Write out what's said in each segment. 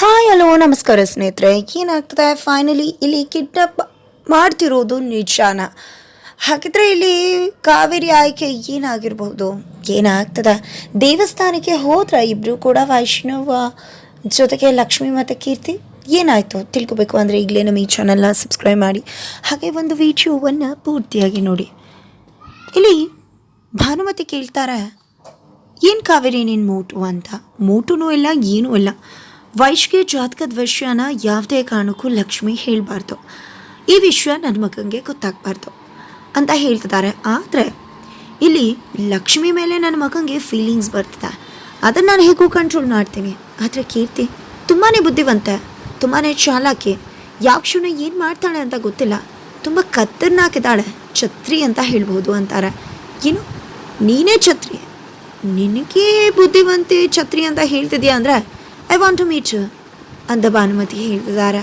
Hi, hello, ನಮಸ್ಕಾರ ಸ್ನೇಹಿತರೆ. ಏನಾಗ್ತದೆ? ಫೈನಲಿ ಇಲ್ಲಿ ಕಿಡ್ನಾಪ್ ಮಾಡ್ತಿರೋದು ನಿಜಾನ. ಹಾಗಿದ್ರೆ ಇಲ್ಲಿ ಕಾವೇರಿ ಆಯ್ಕೆ ಏನಾಗಿರ್ಬಹುದು? ಏನಾಗ್ತದೆ? ದೇವಸ್ಥಾನಕ್ಕೆ ಹೋದ್ರ ಇಬ್ಬರು ಕೂಡ ವೈಷ್ಣವ ಜೊತೆಗೆ ಲಕ್ಷ್ಮಿ ಮತ್ತು ಕೀರ್ತಿ ಏನಾಯಿತು? ತಿಳ್ಕೊಬೇಕು ಅಂದರೆ ಈಗಲೇ ನಮ್ಮ ಈ ಚಾನಲ್ನ ಸಬ್ಸ್ಕ್ರೈಬ್ ಮಾಡಿ. ಹಾಗೆ ಒಂದು ವಿಡಿಯೋವನ್ನು ಪೂರ್ತಿಯಾಗಿ ನೋಡಿ. ಇಲ್ಲಿ ಭಾನುಮತಿ ಕೇಳ್ತಾರೆ, ಏನು ಕಾವೇರಿ ನೀನು ಮೋಟು? ಅಂತ. ಮೋಟುನೂ ಇಲ್ಲ, ಏನೂ ಇಲ್ಲ. ವೈಶ್ಗೆ ಜಾತಕದ ವಿಷಯನ ಯಾವುದೇ ಕಾರಣಕ್ಕೂ ಲಕ್ಷ್ಮಿ ಹೇಳಬಾರ್ದು. ಈ ವಿಷಯ ನನ್ನ ಮಗನಿಗೆ ಗೊತ್ತಾಗಬಾರ್ದು ಅಂತ ಹೇಳ್ತಿದ್ದಾರೆ. ಆದರೆ ಇಲ್ಲಿ ಲಕ್ಷ್ಮಿ ಮೇಲೆ ನನ್ನ ಮಗನಿಗೆ ಫೀಲಿಂಗ್ಸ್ ಬರ್ತಿದೆ. ಅದನ್ನು ನಾನು ಹೇಗೂ ಕಂಟ್ರೋಲ್ ಮಾಡ್ತೀನಿ? ಆದರೆ ಕೀರ್ತಿ ತುಂಬಾ ಬುದ್ಧಿವಂತೆ ತುಂಬಾ ಚಾಲಾಕಿ ಯಾವ ಕ್ಷಣ ಏನು ಮಾಡ್ತಾಳೆ ಅಂತ ಗೊತ್ತಿಲ್ಲ. ತುಂಬ ಕತ್ತರ್ನಾಕಿದ್ದಾಳೆ ಛತ್ರಿ ಅಂತ ಹೇಳ್ಬೋದು ಅಂತಾರೆ. ಏನು? ನೀನೇ ಛತ್ರಿ? ನಿನಗೆ ಬುದ್ಧಿವಂತೆ ಛತ್ರಿ ಅಂತ ಹೇಳ್ತಿದ್ಯಾ ಅಂದರೆ ಐ ವಾಂಟ್ ಟು ಮೀಟ್ ಅಂತ ಭಾನುಮತಿ ಹೇಳ್ತಿದ್ದಾರೆ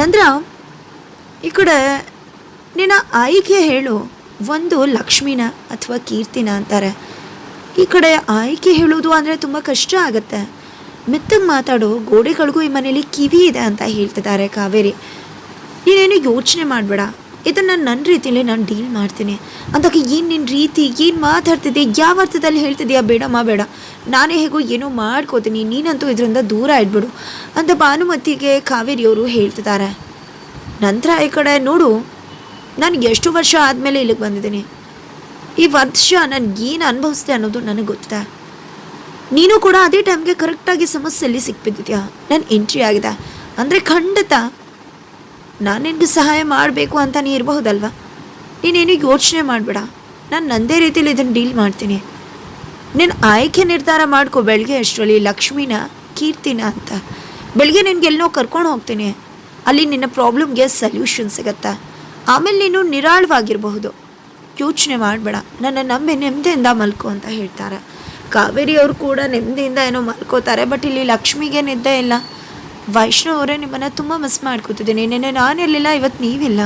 ನಂತರ ಈ ಕಡೆ ನಿನ್ನ ಆಯ್ಕೆ ಹೇಳು, ಒಂದು ಲಕ್ಷ್ಮಿನ ಅಥವಾ ಕೀರ್ತಿನ ಅಂತಾರೆ. ಈ ಕಡೆ ಆಯ್ಕೆ ಹೇಳೋದು ಅಂದರೆ ತುಂಬ ಕಷ್ಟ ಆಗುತ್ತೆ. ಮೆತ್ತಗೆ ಮಾತಾಡೋ, ಗೋಡೆಗಳಿಗೂ ಈ ಮನೇಲಿ ಕಿವಿ ಇದೆ ಅಂತ ಹೇಳ್ತಿದ್ದಾರೆ ಕಾವೇರಿ. ನೀನೇನು ಯೋಚನೆ ಮಾಡಬೇಡ ಇದನ್ನು ನನ್ನ ರೀತಿಯಲ್ಲಿ ನಾನು ಡೀಲ್ ಮಾಡ್ತೀನಿ. ಅಂದಾಗ ಏನು ನಿನ್ನ ರೀತಿ? ಏನು ಮಾತಾಡ್ತಿದ್ದೆ? ಯಾವ ಅರ್ಥದಲ್ಲಿ ಹೇಳ್ತಿದ್ಯಾ? ಬೇಡಮ್ಮ ಬೇಡ. ನಾನೇ ಹೇಗೋ ಏನೋ ಮಾಡ್ಕೋತೀನಿ. ನೀನಂತೂ ಇದರಿಂದ ದೂರ ಇದ್ಬಿಡು ಅಂತ ಭಾನುಮತಿಗೆ ಕಾವೇರಿಯವರು ಹೇಳ್ತಿದ್ದಾರೆ. ನಂತರ ಈ ಕಡೆ ನೋಡು. ನಾನು ಎಷ್ಟು ವರ್ಷ ಆದಮೇಲೆ ಇಲ್ಲಿಗೆ ಬಂದಿದ್ದೀನಿ. ಈ ವರ್ಷ ನಾನು ಏನು ಅನುಭವಿಸ್ದೆ ಅನ್ನೋದು ನನಗೆ ಗೊತ್ತಿದೆ. ನೀನು ಕೂಡ ಅದೇ ಟೈಮ್ಗೆ ಕರೆಕ್ಟಾಗಿ ಸಮಸ್ಯೆಯಲ್ಲಿ ಸಿಕ್ಬಿದ್ದಿದ್ಯಾ ನನ್ನ ಎಂಟ್ರಿ ಆಗಿದೆ ಅಂದರೆ ಖಂಡಿತ ನಾನು ನಿನಗೆ ಸಹಾಯ ಮಾಡಬೇಕು ಅಂತ ನೀ ಇರಬಹುದಲ್ವಾ? ನೀನೇನು ಯೋಚನೆ ಮಾಡಬೇಡ. ನಾನು ನನ್ನದೇ ರೀತಿಯಲ್ಲಿ ಇದನ್ನು ಡೀಲ್ ಮಾಡ್ತೀನಿ. ನೀನು ಆಯ್ಕೆ ನಿರ್ಧಾರ ಮಾಡ್ಕೋ ಬೆಳಗ್ಗೆ ಅಷ್ಟರಲ್ಲಿ ಲಕ್ಷ್ಮಿನ, ಕೀರ್ತಿನ ಅಂತ. ಬೆಳಗ್ಗೆ ನಿನಗೆಲ್ಲೋ ಕರ್ಕೊಂಡು ಹೋಗ್ತೀನಿ. ಅಲ್ಲಿ ನಿನ್ನ ಪ್ರಾಬ್ಲಮ್ಗೆ ಸಲ್ಯೂಷನ್ ಸಿಗತ್ತಾ? ಆಮೇಲೆ ನೀನು ನಿರಾಳವಾಗಿರಬಹುದು. ಯೋಚನೆ ಮಾಡಬೇಡ. ನನ್ನ ನಂಬಿ ನೆಮ್ಮದಿಯಿಂದ ಮಲ್ಕೋ ಅಂತ ಹೇಳ್ತಾರೆ. ಕಾವೇರಿ ಅವರು ಕೂಡ ನೆಮ್ಮದಿಯಿಂದ ಏನೋ ಮಲ್ಕೋತಾರೆ, ಬಟ್ ಇಲ್ಲಿ ಲಕ್ಷ್ಮಿಗೆ ನಿದ್ದೆ ಇಲ್ಲ. ವೈಷ್ಣವ್ ಅವರೇ ನಿಮ್ಮನ್ನು ತುಂಬ ಮಿಸ್ ಮಾಡ್ಕೋತಿದ್ದೀನಿ. ನಿನ್ನೆ ನಾನಿರಲಿಲ್ಲ ಇವತ್ತು ನೀವಿಲ್ಲ.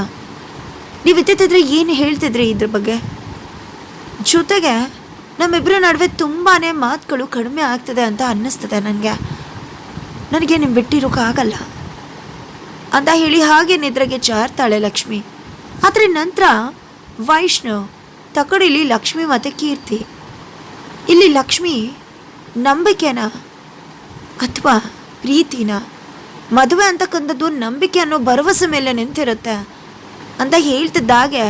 ನೀವು ಇತ್ತಿದ್ರೆ ಏನು ಹೇಳ್ತಿದ್ರಿ ಇದ್ರ ಬಗ್ಗೆ? ಜೊತೆಗೆ ನಮ್ಮಿಬ್ಬರ ನಡುವೆ ತುಂಬಾ ಮಾತುಗಳು ಕಡಿಮೆ ಆಗ್ತದೆ ಅಂತ ಅನ್ನಿಸ್ತದೆ ನನಗೆ. ನನಗೆ ನಿಮ್ಮ ಬಿಟ್ಟಿರೋಕ್ಕಾಗಲ್ಲ ಅಂತ ಹೇಳಿ ಹಾಗೆ ನಿದ್ರೆಗೆ ಜಾರ್ತಾಳೆ ಲಕ್ಷ್ಮಿ. ಆದರೆ ನಂತರ ವೈಷ್ಣು ತಕಡಿಲಿ ಲಕ್ಷ್ಮಿ ಮತ್ತು ಕೀರ್ತಿ. ಇಲ್ಲಿ ಲಕ್ಷ್ಮಿ ನಂಬಿಕೆನ ಅಥವಾ ಪ್ರೀತಿನ ಮದುವೆ ಅಂತಕ್ಕಂಥದ್ದು ನಂಬಿಕೆ ಅನ್ನೋ ಭರವಸೆ ಮೇಲೆ ನಿಂತಿರುತ್ತೆ ಅಂತ ಹೇಳ್ತಿದ್ದಾಗೆ.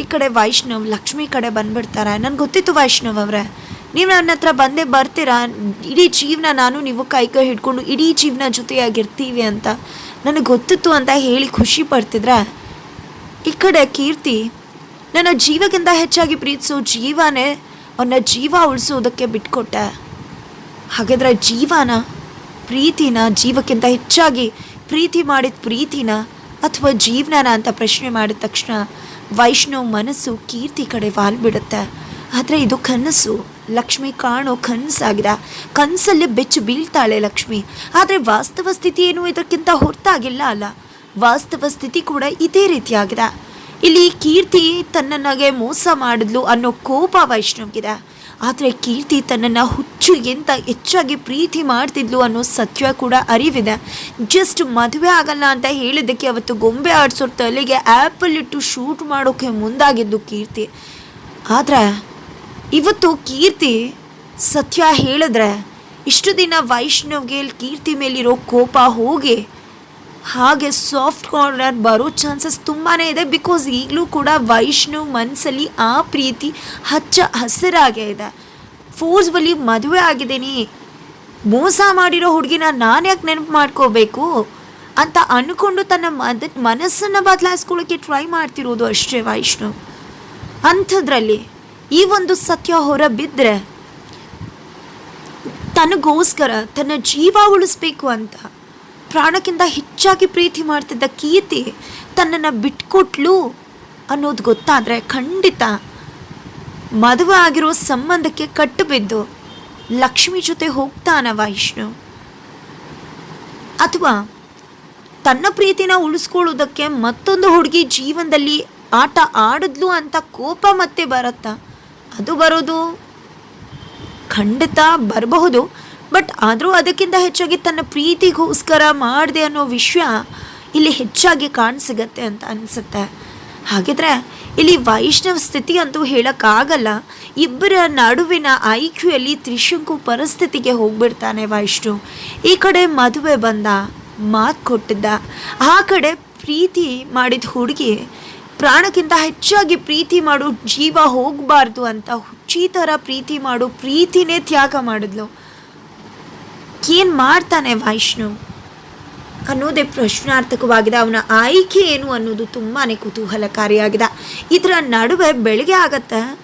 ಈ ಕಡೆ ವೈಷ್ಣವ್, ಲಕ್ಷ್ಮಿ ಕಡೆ ಬಂದ್ಬಿಡ್ತಾರೆ. ನನಗೆ ಗೊತ್ತಿತ್ತು ವೈಷ್ಣವ್ ಅವರೇ. ನೀವು ನನ್ನ ಹತ್ರ ಬಂದೇ ಬರ್ತೀರಾ? ಇಡೀ ಜೀವನ ನಾನು ನೀವು ಕೈ ಹಿಡ್ಕೊಂಡು ಇಡೀ ಜೀವನ ಜೊತೆಯಾಗಿರ್ತೀವಿ ಅಂತ ನನಗೆ ಗೊತ್ತಿತ್ತು ಅಂತ ಹೇಳಿ ಖುಷಿ ಪಡ್ತಿದ್ರೆ. ಈ ಕಡೆ ಕೀರ್ತಿ, ನನ್ನ ಜೀವಕ್ಕಿಂತ ಹೆಚ್ಚಾಗಿ ಪ್ರೀತಿಸೋ ಜೀವನೇ, ಅವನ ಜೀವ ಉಳಿಸೋದಕ್ಕೆ ಬಿಟ್ಕೊಟ್ಟೆ. ಹಾಗಾದ್ರೆ ಜೀವನ ಪ್ರೀತಿನ ಜೀವಕ್ಕಿಂತ ಹೆಚ್ಚಾಗಿ ಪ್ರೀತಿ ಮಾಡಿದ ಪ್ರೀತಿನ ಅಥವಾ ಜೀವನನ ಅಂತ ಪ್ರಶ್ನೆ ಮಾಡಿದ ತಕ್ಷಣ ವೈಷ್ಣವ್ ಮನಸ್ಸು ಕೀರ್ತಿ ಕಡೆ ವಾಲ್ಬಿಡುತ್ತೆ ಆದರೆ ಇದು ಕನಸು. ಲಕ್ಷ್ಮಿ ಕಾಣೋ ಕನಸಾಗಿದೆ. ಕನಸಲ್ಲಿ ಬೆಚ್ಚು ಬೀಳ್ತಾಳೆ ಲಕ್ಷ್ಮಿ. ಆದರೆ ವಾಸ್ತವ ಸ್ಥಿತಿ ಏನು ಇದಕ್ಕಿಂತ ಹೊರತಾಗಿಲ್ಲ ಅಲ್ಲ. ವಾಸ್ತವ ಸ್ಥಿತಿ ಕೂಡ ಇದೇ ರೀತಿಯಾಗಿದೆ. ಇಲ್ಲಿ ಕೀರ್ತಿ ತನ್ನನ್ನಾಗೆ ಮೋಸ ಮಾಡಿದ್ಲು ಅನ್ನೋ ಕೋಪ ವೈಷ್ಣವ್ಗಿದೆ. ಆದರೆ ಕೀರ್ತಿ ತನ್ನನ್ನು ಹುಚ್ಚಿಗಿಂತ ಹೆಚ್ಚಾಗಿ ಪ್ರೀತಿ ಮಾಡ್ತಿದ್ಲು ಅನ್ನೋ ಸತ್ಯ ಕೂಡ ಅರಿವಿದೆ. ಜಸ್ಟ್ ಮದುವೆ ಆಗಲ್ಲ ಅಂತ ಹೇಳಿದ್ದಕ್ಕೆ ಅವತ್ತು ಗೊಂಬೆ ಆಡಿಸೋ ತಲೆಗೆ ಆ್ಯಪಲ್ ಇಟ್ಟು ಶೂಟ್ ಮಾಡೋಕ್ಕೆ ಮುಂದಾಗಿದ್ದು ಕೀರ್ತಿ. ಆದರೆ ಇವತ್ತು ಕೀರ್ತಿ ಸತ್ಯ ಹೇಳಿದ್ರೆ ಇಷ್ಟು ದಿನ ವೈಷ್ಣವ್ಗೆ ಕೀರ್ತಿ ಮೇಲಿರೋ ಕೋಪ ಹೋಗಿ ಹಾಗೆ ಸಾಫ್ಟ್ ಕಾರ್ನರ್ ಬರೋ ಚಾನ್ಸಸ್ ತುಂಬಾ ಇದೆ ಬಿಕಾಸ್ ಈಗಲೂ ಕೂಡ ವೈಷ್ಣವ್ ಮನಸ್ಸಲ್ಲಿ ಆ ಪ್ರೀತಿ ಹಚ್ಚ ಹಸಿರಾಗೇ ಇದೆ. ಫೋರ್ಸ್ಬಲಿ ಮದುವೆ ಆಗಿದ್ದೀನಿ ಮೋಸ ಮಾಡಿರೋ ಹುಡುಗಿನ ನಾನು ಯಾಕೆ ನೆನಪು ಮಾಡ್ಕೋಬೇಕು? ಅಂತ ಅಂದ್ಕೊಂಡು ತನ್ನ ಮದ, ಮನಸ್ಸನ್ನು ಬದಲಾಯಿಸ್ಕೊಳ್ಳೋಕ್ಕೆ ಟ್ರೈ ಮಾಡ್ತಿರೋದು ಅಷ್ಟೇ ವೈಷ್ಣವ್. ಅಂಥದ್ರಲ್ಲಿ ಈ ಒಂದು ಸತ್ಯ ಹೊರ ಬಿದ್ದರೆ ತನಗೋಸ್ಕರ ತನ್ನ ಜೀವ ಉಳಿಸ್ಬೇಕು ಅಂತ ಪ್ರಾಣಕ್ಕಿಂತ ಹೆಚ್ಚಾಗಿ ಪ್ರೀತಿ ಮಾಡ್ತಿದ್ದ ಕೀರ್ತಿ ತನ್ನನ್ನು ಬಿಟ್ಕೊಟ್ಲು ಅನ್ನೋದು ಗೊತ್ತಾದರೆ ಖಂಡಿತ ಮದುವೆ ಆಗಿರೋ ಸಂಬಂಧಕ್ಕೆ ಕಟ್ಟು ಬಿದ್ದು ಲಕ್ಷ್ಮಿ ಜೊತೆ ಹೋಗ್ತಾನ ವೈಷ್ಣು. ಅಥವಾ ತನ್ನ ಪ್ರೀತಿನ ಉಳಿಸ್ಕೊಳ್ಳೋದಕ್ಕೆ ಮತ್ತೊಂದು ಹುಡುಗಿ ಜೀವನದಲ್ಲಿ ಆಟ ಆಡಿದ್ಲು ಅಂತ ಕೋಪ ಮತ್ತೆ ಬರುತ್ತಾ? ಅದು ಬರೋದು ಖಂಡಿತ ಬರಬಹುದು. ಬಟ್ ಆದರೂ ಅದಕ್ಕಿಂತ ಹೆಚ್ಚಾಗಿ ತನ್ನ ಪ್ರೀತಿಗೋಸ್ಕರ ಮಾಡಿದೆ ಅನ್ನೋ ವಿಷಯ ಇಲ್ಲಿ ಹೆಚ್ಚಾಗಿ ಕಾಣಸಿಗತ್ತೆ ಅಂತ ಅನಿಸುತ್ತೆ. ಹಾಗಿದ್ರೆ ಇಲ್ಲಿ ವೈಷ್ಣವ ಸ್ಥಿತಿ ಅಂತೂ ಹೇಳೋಕ್ಕಾಗಲ್ಲ. ಇಬ್ಬರ ನಡುವಿನ ಐಕ್ಯೂಯಲ್ಲಿ ತ್ರಿಶಂಕು ಪರಿಸ್ಥಿತಿಗೆ ಹೋಗ್ಬಿಡ್ತಾನೆ ವೈಷ್ಣು. ಈ ಕಡೆ ಮದುವೆ ಬಂದ, ಮಾತು ಕೊಟ್ಟಿದ್ದ. ಆ ಕಡೆ ಪ್ರೀತಿ ಮಾಡಿದ ಹುಡುಗಿ, ಪ್ರಾಣಕ್ಕಿಂತ ಹೆಚ್ಚಾಗಿ ಪ್ರೀತಿ ಮಾಡು ಜೀವ ಹೋಗಬಾರ್ದು ಅಂತ ಹುಚ್ಚಿ ಥರ ಪ್ರೀತಿ ಮಾಡು ಪ್ರೀತಿನೇ ತ್ಯಾಗ ಮಾಡಿದ್ಲು. ಏನು ಮಾಡ್ತಾನೆ ವೈಷ್ಣು? ಅನ್ನೋದೇ ಪ್ರಶ್ನಾರ್ಥಕವಾಗಿದೆ. ಅವನ ಆಯ್ಕೆ ಏನು ಅನ್ನೋದು ತುಂಬಾ ಕುತೂಹಲಕಾರಿಯಾಗಿದೆ. ಇದರ ನಡುವೆ ಬೆಳಿಗ್ಗೆ ಆಗತ್ತೆ.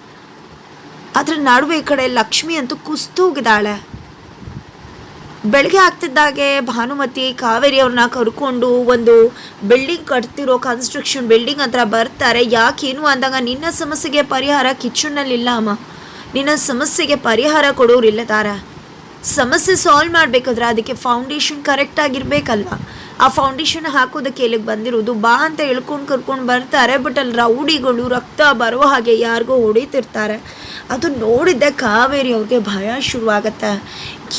ಅದರ ನಡುವೆ ಈ ಕಡೆ ಲಕ್ಷ್ಮಿ ಅಂತೂ ಕುಸ್ತೋಗಿದ್ದಾಳೆ ಬೆಳಗ್ಗೆ ಆಗ್ತಿದ್ದಾಗೆ ಭಾನುಮತಿ ಕಾವೇರಿ ಅವ್ರನ್ನ ಕರ್ಕೊಂಡು ಒಂದು ಬಿಲ್ಡಿಂಗ್ ಕಟ್ತಿರೋ ಕನ್ಸ್ಟ್ರಕ್ಷನ್ ಬಿಲ್ಡಿಂಗ್ ಹತ್ರ ಬರ್ತಾರೆ. ಯಾಕೇನು ಅಂದಾಗ, ನಿನ್ನ ಸಮಸ್ಯೆಗೆ ಪರಿಹಾರ ಕಿಚನ್ನಲ್ಲಿಲ್ಲ ಅಮ್ಮ. ನಿನ್ನ ಸಮಸ್ಯೆಗೆ ಪರಿಹಾರ ಕೊಡೋರಿಲ್ಲ ತಾರ. ಸಮಸ್ಯೆ ಸಾಲ್ವ್ ಮಾಡಬೇಕಾದ್ರೆ ಅದಕ್ಕೆ ಫೌಂಡೇಶನ್ ಕರೆಕ್ಟ್ ಆಗಿರಬೇಕಲ್ವ ಆ ಫೌಂಡೇಶನ್ ಹಾಕೋದಕ್ಕೆ ಎಲ್ಲಿಗೆ ಬಂದಿರೋದು? ಬಾ ಅಂತ ಹೇಳ್ಕೊಂಡು ಕರ್ಕೊಂಡು ಬರ್ತಾರೆ ಬಟ್ ಅಲ್ಲಿ ರೌಡಿಗಳು, ರಕ್ತ ಬರುವ ಹಾಗೆ ಯಾರಿಗೋ ಹೊಡಿತಿರ್ತಾರೆ. ಅದು ನೋಡಿದ್ದೆ ಕಾವೇರಿ ಅವ್ರಿಗೆ ಭಯ ಶುರುವಾಗತ್ತೆ.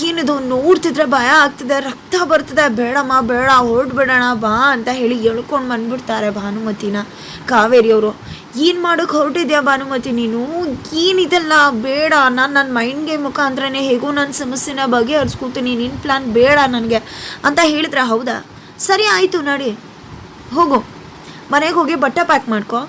ಏನಿದು ನೋಡ್ತಿದ್ರೆ ಭಯ ಆಗ್ತಿದೆ, ರಕ್ತ ಬರ್ತದೆ, ಬೇಡಮ್ಮ, ಬೇಡ, ಹೊರಡ್ಬಿಡೋಣ, ಬಾ ಅಂತ ಹೇಳಿ ಎಳ್ಕೊಂಡು ಬಂದ್ಬಿಡ್ತಾರೆ ಭಾನುಮತಿನ ಕಾವೇರಿಯವರು ಏನು ಮಾಡೋಕೆ ಹೊರಟಿದ್ಯಾ ಭಾನುಮತಿ ನೀನು? ಏನಿದೆಲ್ಲ ಬೇಡ. ನಾನು ನನ್ನ ಮೈಂಡ್ಗೆ ಮುಖಾಂತರನೇ ಹೇಗೋ ನನ್ನ ಸಮಸ್ಯೆನ ಬಗೆಹರಿಸ್ಕೊತೀನಿ ನಿನ್ನ ಪ್ಲ್ಯಾನ್ ಬೇಡ ನನಗೆ ಅಂತ ಹೇಳಿದ್ರೆ? ಹೌದಾ? ಸರಿ, ಆಯಿತು, ನಡಿ. ಹೋಗು. ಮನೆಗೆ ಹೋಗಿ ಬಟ್ಟೆ ಪ್ಯಾಕ್ ಮಾಡ್ಕೊ.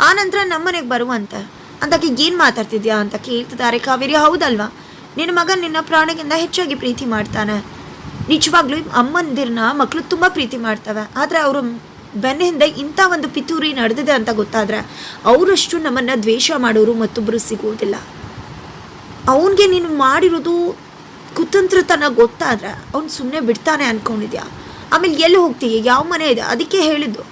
ಆ ನಂತರ ನಮ್ಮ ಮನೆಗೆ ಬರುವಂತೆ ಅಂತಕ್ಕೆ ಏನು ಮಾತಾಡ್ತಿದ್ಯಾ? ಅಂತ ಕೇಳ್ತಿದ್ದಾರೆ ಕಾವೇರಿ. ಹೌದಲ್ವಾ? ನಿನ್ನ ಮಗ ನಿನ್ನ ಪ್ರಾಣಕ್ಕಿಂತ ಹೆಚ್ಚಾಗಿ ಪ್ರೀತಿ ಮಾಡ್ತಾನೆ. ನಿಜವಾಗ್ಲೂ ಅಮ್ಮಂದಿರನ್ನ ಮಕ್ಕಳು ತುಂಬ ಪ್ರೀತಿ ಮಾಡ್ತವೆ. ಆದರೆ ಅವರು ಬೆನ್ನ ಹಿಂದೆ ಇಂಥ ಒಂದು ಪಿತೂರಿ ನಡೆದಿದೆ ಅಂತ ಗೊತ್ತಾದರೆ ಅವರಷ್ಟು ನಮ್ಮನ್ನು ದ್ವೇಷ ಮಾಡೋರು ಮತ್ತೊಬ್ಬರು ಸಿಗುವುದಿಲ್ಲ ಅವನಿಗೆ ನೀನು ಮಾಡಿರೋದು ಕುತಂತ್ರತನ ಗೊತ್ತಾದ್ರೆ ಅವ್ನು ಸುಮ್ಮನೆ ಬಿಡ್ತಾನೆ ಅಂದ್ಕೊಂಡಿದ್ಯಾ ಆಮೇಲೆ ಎಲ್ಲಿ ಹೋಗ್ತೀಯ? ಯಾವ ಮನೆ ಇದೆ? ಅದಕ್ಕೆ ಹೇಳಿದ್ದು.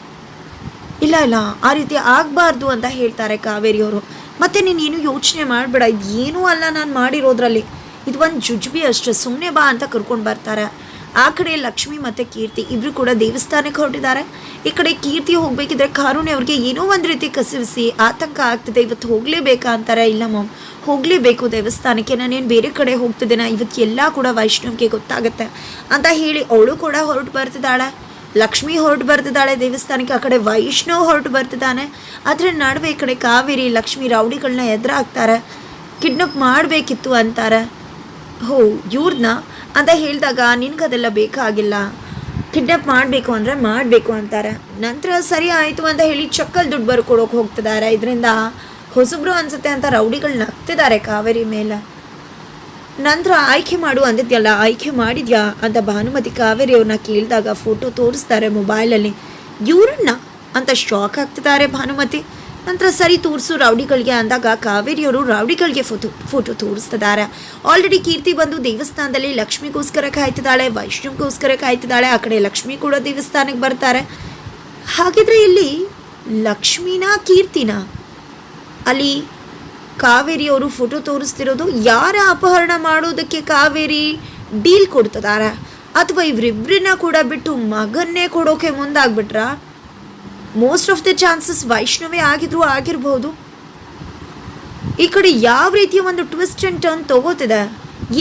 ಇಲ್ಲ ಇಲ್ಲ, ಆ ರೀತಿ ಆಗಬಾರ್ದು ಅಂತ ಹೇಳ್ತಾರೆ ಕಾವೇರಿಯವರು ಮತ್ತೆ ನೀನು ಏನು ಯೋಚನೆ ಮಾಡಬೇಡ? ಇದು ಏನೂ ಅಲ್ಲ ನಾನು ಮಾಡಿರೋದ್ರಲ್ಲಿ. ಇದು ಒಂದು ಜುಜ್ಬಿ ಅಷ್ಟೇ. ಸುಮ್ಮನೆ ಬಾ ಅಂತ ಕರ್ಕೊಂಡು ಬರ್ತಾರೆ. ಆ ಕಡೆ ಲಕ್ಷ್ಮಿ ಮತ್ತು ಕೀರ್ತಿ ಇಬ್ಬರು ಕೂಡ ದೇವಸ್ಥಾನಕ್ಕೆ ಹೊರಟಿದ್ದಾರೆ. ಈ ಕಡೆ ಕೀರ್ತಿ ಹೋಗಬೇಕಿದ್ರೆ ಕಾರುಣಿ ಅವ್ರಿಗೆ ಏನೋ ಒಂದು ರೀತಿ ಕಸಿವಿಸಿ ಆತಂಕ ಆಗ್ತಿದೆ. ಇವತ್ತು ಹೋಗಲೇಬೇಕಾ ಅಂತಾರೆ. ಇಲ್ಲ ಮಮ್, ಹೋಗಲೇಬೇಕು ದೇವಸ್ಥಾನಕ್ಕೆ. ನಾನೇನು ಬೇರೆ ಕಡೆ ಹೋಗ್ತಿದ್ದೇನೆ? ಇವತ್ತು ಎಲ್ಲ ಕೂಡ ವೈಷ್ಣವ್ಗೆ ಗೊತ್ತಾಗುತ್ತೆ ಅಂತ ಹೇಳಿ ಅವಳು ಕೂಡ ಹೊರಟು ಬರ್ತಿದ್ದಾಳೆ. ಲಕ್ಷ್ಮಿ ಹೊರಟು ಬರ್ತಿದ್ದಾಳೆ ದೇವಸ್ಥಾನಕ್ಕೆ. ಆ ಕಡೆ ವೈಷ್ಣವ್ ಹೊರಟು ಬರ್ತಿದ್ದಾನೆ. ಅದರ ನಡುವೆ ಈ ಕಡೆ ಕಾವೇರಿ, ಲಕ್ಷ್ಮಿ ರೌಡಿಗಳನ್ನ ಎದುರಾಗ್ತಾರೆ. ಕಿಡ್ನಪ್ ಮಾಡಬೇಕಿತ್ತು ಅಂತಾರೆ. ಹೋ ಇವ್ರನ್ನ ಅಂತ ಹೇಳಿದಾಗ ನಿನ್ಗದೆಲ್ಲ ಬೇಕಾಗಿಲ್ಲ. ಕಿಡ್ನಾಪ್ ಮಾಡಬೇಕು ಅಂದರೆ ಮಾಡಬೇಕು ಅಂತಾರೆ. ನಂತರ ಸರಿ ಆಯಿತು ಅಂತ ಹೇಳಿ ಚಕ್ಕಲ್ ದುಡ್ಡು ಬರ್ಕೊಡೋಕೆ ಹೋಗ್ತಿದ್ದಾರೆ. ಇದರಿಂದ ಹೊಸಬ್ರು ಅನ್ಸುತ್ತೆ ಅಂತ ರೌಡಿಗಳು ನಗ್ತಿದ್ದಾರೆ ಕಾವೇರಿ ಮೇಲೆ. ನಂತರ ಆಯ್ಕೆ ಮಾಡು ಅಂದಿದ್ಯಲ್ಲ, ಆಯ್ಕೆ ಮಾಡಿದ್ಯಾ ಅಂತ ಭಾನುಮತಿ ಕಾವೇರಿ ಅವ್ರನ್ನ ಕೇಳಿದಾಗ ಫೋಟೋ ತೋರಿಸ್ತಾರೆ ಮೊಬೈಲಲ್ಲಿ ಇವ್ರನ್ನ ಅಂತ ಶಾಕ್ ಆಗ್ತಿದ್ದಾರೆ ಭಾನುಮತಿ. ನಂತರ ಸರಿ ತೋರಿಸು, ರೌಡಿಗಳಿಗೆ ಅಂದಾಗ ಕಾವೇರಿಯವರು ರೌಡಿಗಳಿಗೆ ಫೋಟೋ ಫೋಟೋ ತೋರಿಸ್ತಿದ್ದಾರೆ. ಆಲ್ರೆಡಿ ಕೀರ್ತಿ ಬಂದು ದೇವಸ್ಥಾನದಲ್ಲಿ ಲಕ್ಷ್ಮಿಗೋಸ್ಕರ ಕಾಯ್ತಿದ್ದಾಳೆ, ವೈಷ್ಣವ್ಗೋಸ್ಕರ ಕಾಯ್ತಿದ್ದಾಳೆ, ಆ ಕಡೆ ಲಕ್ಷ್ಮಿ ಕೂಡ ದೇವಸ್ಥಾನಕ್ಕೆ ಬರ್ತಾರೆ. ಹಾಗಿದ್ರೆ ಇಲ್ಲಿ ಲಕ್ಷ್ಮಿನಾ, ಕೀರ್ತಿನ? ಅಲ್ಲಿ ಕಾವೇರಿಯವರು ಫೋಟೋ ತೋರಿಸ್ತಿರೋದು ಯಾರ ಅಪಹರಣ ಮಾಡೋದಕ್ಕೆ ಕಾವೇರಿ ಡೀಲ್ ಕೊಡ್ತಿದ್ದಾರೆ? ಅಥವಾ ಇವರಿಬ್ಬರನ್ನ ಕೂಡ ಬಿಟ್ಟು ಮಗನ್ನೇ ಕೊಡೋಕೆ ಮುಂದಾಗ್ಬಿಟ್ರ? ಮೋಸ್ಟ್ ಆಫ್ ದ ಚಾನ್ಸಸ್ ವೈಷ್ಣವೇ ಆಗಿದ್ರು ಆಗಿರ್ಬೋದು. ಈ ಕಡೆ ಯಾವ ರೀತಿಯ ಒಂದು ಟ್ವಿಸ್ಟ್ ಆ್ಯಂಡ್ ಟರ್ನ್ ತಗೋತಿದೆ?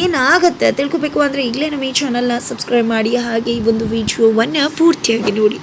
ಏನಾಗುತ್ತೆ? ತಿಳ್ಕೊಬೇಕು ಅಂದರೆ ಈಗಲೇ ನಮ್ಮ ಈ ಚಾನಲ್ನ ಸಬ್ಸ್ಕ್ರೈಬ್ ಮಾಡಿ ಹಾಗೆ ಈ ಒಂದು ವಿಡಿಯೋವನ್ನು ಪೂರ್ತಿಯಾಗಿ ನೋಡಿ.